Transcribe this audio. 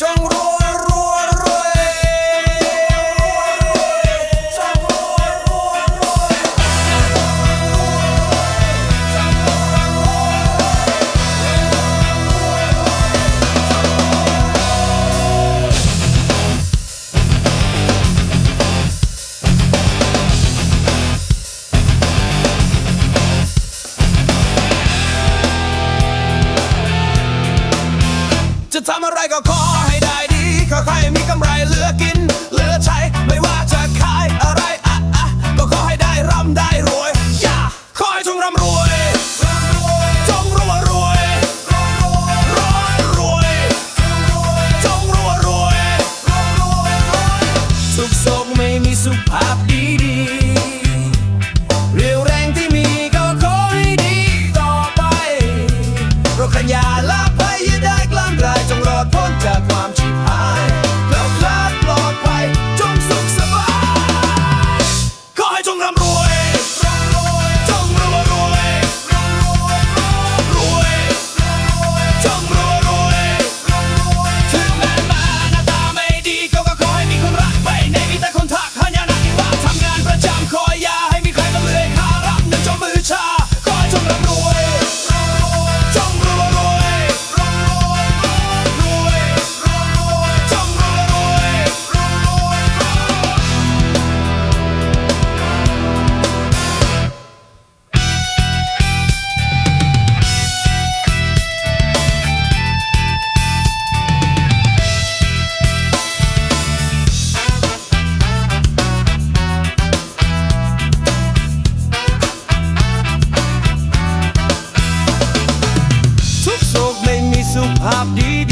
จงรวยรวยรวยจงรวยรวยรวยจะทำอะไรก็ขอ ให้ได้ดีขอใครมีกำไรเหลือกิน เหลือใช้ไม่ว่าจะขายอะไรอะอะก็ขอให้ได้ร่ำได้รวยอย่าขอให้จงร่ำรวยจงรวยรวยรวยรวยจงรวยรวยสุขสงไม่มีสุขภาพดีดีเรียวแรงที่มีก็ขอให้ดีต่อไปเราขยันละ ภาพดี